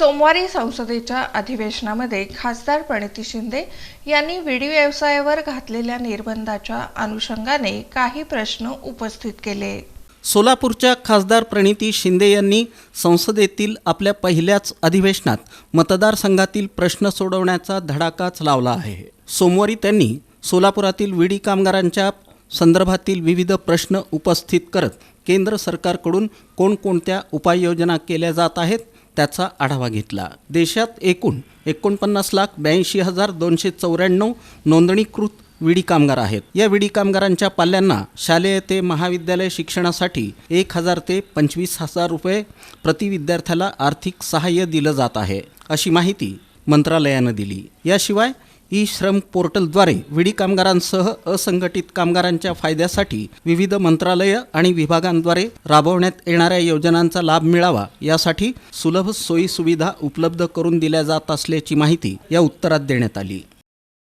सोमवारी संसदेच्या अधिवेशनामध्ये खासदार प्रणिती शिंदे यांनी विडी व्यवसायावर घातलेल्या निर्बंधाच्या अनुषंगाने काही प्रश्न उपस्थित केले. सोलापूरच्या खासदार प्रणिती शिंदे यांनी संसदेतील आपल्या पहिल्याच अधिवेशनात मतदारसंघातील प्रश्न सोडवण्याचा धडाकाच लावला आहे. सोमवारी त्यांनी सोलापुरातील विडी कामगारांच्या संदर्भातील विविध प्रश्न उपस्थित करत केंद्र सरकारकडून कोणकोणत्या उपाययोजना केल्या जात आहेत त्याचा आढावा घेतला. देशात एकूण एकोणपन्नास लाख ब्याऐंशी हजार दोनशे चौऱ्याण्णव नोंदणीकृत विडी कामगार आहेत. या विडी कामगारांच्या पाल्यांना शालेय ते महाविद्यालय शिक्षणासाठी एक हजार ते पंचवीस हजार रुपये प्रति विद्यार्थ्याला आर्थिक सहाय्य दिलं जात आहे अशी माहिती मंत्रालयानं दिली. याशिवाय ई श्रम पोर्टलद्वारे विडी कामगारांसह असंघटित कामगारांच्या फायद्यासाठी विविध मंत्रालय आणि विभागांद्वारे राबवण्यात येणाऱ्या योजनांचा लाभ मिळावा यासाठी सुलभ सोयी सुविधा उपलब्ध करून दिल्या जात असल्याची माहिती या उत्तरात देण्यात आली.